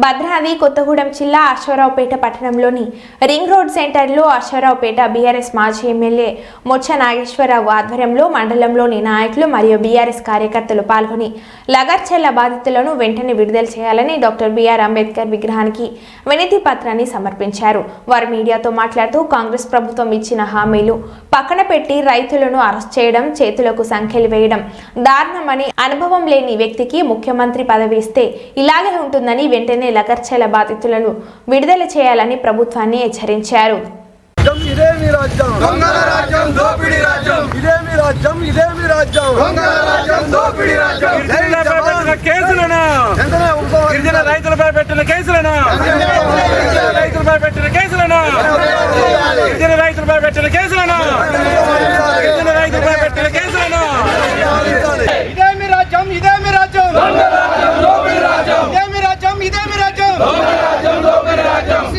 భద్రాది కొత్తగూడెం జిల్లా అశ్వరావుపేట పట్టణంలోని ring road సెంటర్లో అశ్వరావుపేట బీఆర్ఎస్ మాజీ ఎమ్మెల్యే ముచ్చ నాగేశ్వరరావు ఆధ్వర్యంలో మండలంలోని నాయకులు మరియు బీఆర్ఎస్ కార్యకర్తలు పాల్గొని లగర్చెల్ల బాధితులను వెంటనే విడుదల చేయాలని డాక్టర్ బీఆర్ అంబేద్కర్ విగ్రహానికి వినతి పత్రాన్ని సమర్పించారు. వారు మీడియాతో మాట్లాడుతూ కాంగ్రెస్ ప్రభుత్వం ఇచ్చిన హామీలు పక్కన పెట్టి రైతులను అరెస్ట్ చేయడం చేతులకు సంఖ్యలు వేయడం దారుణమని అనుభవం లేని వ్యక్తికి ముఖ్యమంత్రి పదవి ఇస్తే ఇలాగే ఉంటుందని వెంటనే లగర్చెల బాధితులను విడుదల చేయాలని ప్రభుత్వాన్ని హెచ్చరించారు. రాజ్యం? ఇదే మీ రాజ్యం. దొంగల రాజ్యం? దోపిడీ రాజ్యం? ఇదే మీ రాజ్యం ఇదే మీ రాజ్యం. దొంగల రాజ్యం దోపిడీ రాజ్యం. కేసులను. గిరిజన రైతులపై పెట్టిన కేసులను. రైతులపై పెట్టిన కేసులను. గిరిజన రైతులపై పెట్టిన కేసులను. గిరిజన రైతులపై పెట్టిన కేసులను ఇదే మీ రాజ్యం ఇదే మీ రాజ్యం ఇదే మీ రాజ్యం ఇదే మీ రాజ్యం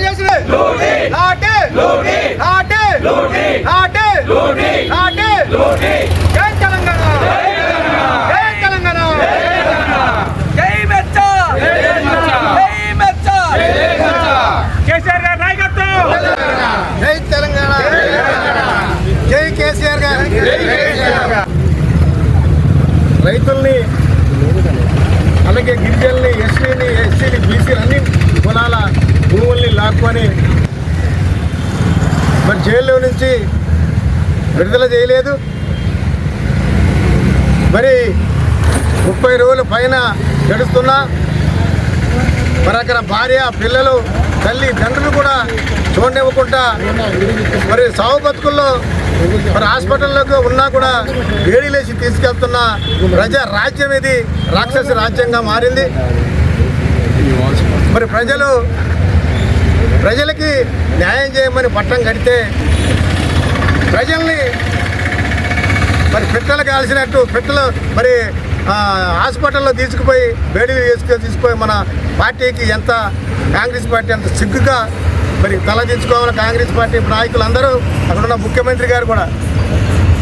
చేసిరే. నాటే నాటే నాటే నాటే జై తెలంగాణ జై తెలంగాణ జై మెచ్చ జై మెచ్చ కేసీఆర్ గారి నాయకత్వం జై తెలంగాణ జై కేసీఆర్ గారు రైతుల్ని అలాగే గిరిజనుల్ని ఎస్సీని ఎస్సీని బీసీలు అన్ని కులాల భూముల్ని లాక్కొని మరి జైల్లో నుంచి విడుదల చేయలేదు. మరి ముప్పై రోజుల పైన గడుస్తున్నా మరి అక్కడ భార్య పిల్లలు తల్లి తండ్రులు కూడా చూడనివ్వకుండా మరి సాగు బతుకుల్లో మరి హాస్పిటల్లోకి ఉన్నా కూడా వేడిలేసి తీసుకెళ్తున్న ప్రజా రాజ్యం ఇది. రాక్షస రాజ్యంగా మారింది. మరి ప్రజలు ప్రజలకి న్యాయం చేయమని పట్టం కడితే ప్రజల్ని మరి పిట్టలు కాల్సినట్టు పిట్టలు మరి హాస్పిటల్లో తీసుకుపోయి వేడి తీసుకు తీసుకుపోయి మన పార్టీకి ఎంత కాంగ్రెస్ పార్టీ అంత సిగ్గుగా మరి తలదించుకోవాలి కాంగ్రెస్ పార్టీ నాయకులు అందరూ అక్కడ ఉన్న ముఖ్యమంత్రి గారు కూడా.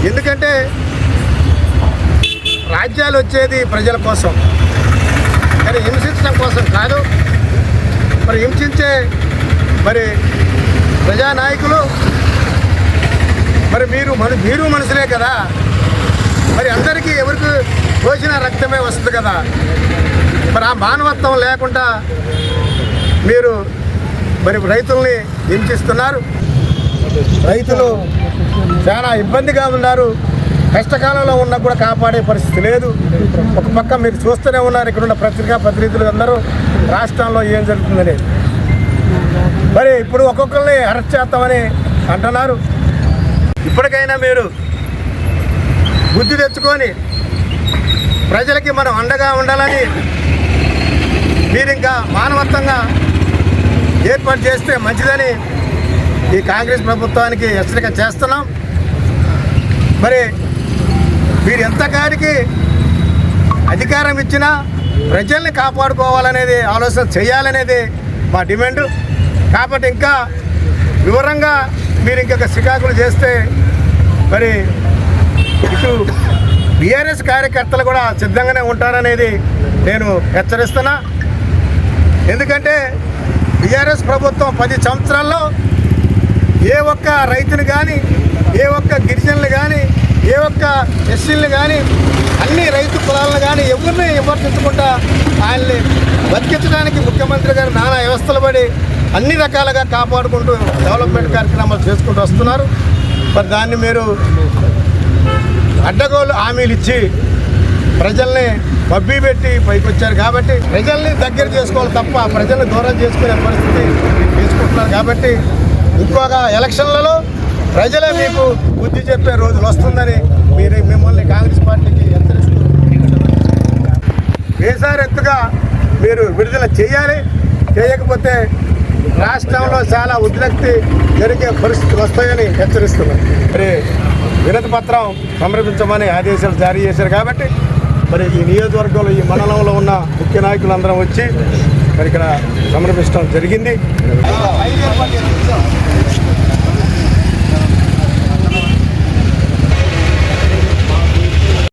ఎందుకంటే రాజ్యాలు వచ్చేది ప్రజల కోసం. కానీ హింసించడం కోసం కాదు. మరి హింసించే మరి ప్రజానాయకులు మరి మీరు మన మీరు మనుషులే కదా. మరి అందరికీ ఎవరికి పోసిన రక్తమే వస్తుంది కదా. మరి ఆ మానవత్వం లేకుండా మరి రైతుల్ని హింసిస్తున్నారు. రైతులు చాలా ఇబ్బందిగా ఉన్నారు. కష్టకాలంలో ఉన్నా కూడా కాపాడే పరిస్థితి లేదు. ఒక పక్క మీరు చూస్తూనే ఉన్నారు. ఇక్కడ ఉన్న పత్రికా ప్రతినిధులు అందరూ రాష్ట్రంలో ఏం జరుగుతుందని. మరి ఇప్పుడు ఒక్కొక్కరిని అరెస్ట్ చేస్తామని అంటున్నారు. ఇప్పటికైనా మీరు బుద్ధి తెచ్చుకొని ప్రజలకి మనం అండగా ఉండాలని మీరు ఇంకా మానవత్వంగా ఏర్పాటు చేస్తే మంచిదని ఈ కాంగ్రెస్ ప్రభుత్వానికి హెచ్చరిక చేస్తున్నాం. మరి మీరు ఎంతకాడికి అధికారం ఇచ్చినా ప్రజల్ని కాపాడుకోవాలనేది ఆలోచన చేయాలనేది మా డిమాండ్. కాబట్టి ఇంకా వివరంగా మీరు ఇంకొక శ్రీకాకుళం చేస్తే మరి ఇటు బీఆర్ఎస్ కార్యకర్తలు కూడా సిద్ధంగానే ఉంటారనేది నేను హెచ్చరిస్తున్నా. ఎందుకంటే బీఆర్ఎస్ ప్రభుత్వం పది సంవత్సరాల్లో ఏ ఒక్క రైతుని కానీ ఏ ఒక్క గిరిజనులు కానీ ఏ ఒక్క ఎస్సీలు కానీ అన్ని రైతు కులాలను కానీ ఎవరిని విమర్శించకుండా ఆయన్ని బతికించడానికి ముఖ్యమంత్రి గారు నానా వ్యవస్థలు పడి అన్ని రకాలుగా కాపాడుకుంటూ డెవలప్మెంట్ కార్యక్రమాలు చేసుకుంటూ వస్తున్నారు. మరి దాన్ని మీరు అడ్డగోలు హామీలు ఇచ్చి ప్రజల్ని మబ్బి పెట్టి పైకి వచ్చారు కాబట్టి ప్రజల్ని దగ్గర చేసుకోవాలి తప్ప ప్రజల్ని దూరం చేసుకునే పరిస్థితి తీసుకుంటున్నారు కాబట్టి ఎక్కువగా ఎలక్షన్లలో ప్రజలే మీకు బుద్ధి చెప్పే రోజులు వస్తుందని మీరు మిమ్మల్ని కాంగ్రెస్ పార్టీకి హెచ్చరిస్తూ వేసారెత్తుగా మీరు విడుదల చేయాలి. చేయకపోతే రాష్ట్రంలో చాలా ఉద్రక్తి జరిగే పరిస్థితులు వస్తాయని హెచ్చరిస్తున్నారు మరి వినతి పత్రం సమర్పించమని ఆదేశాలు జారీ చేశారు కాబట్టి మరి ఈ నియోజకవర్గంలో ఈ మండలంలో ఉన్న ముఖ్య నాయకులందరం వచ్చి మరి ఇక్కడ సమర్పించడం జరిగింది.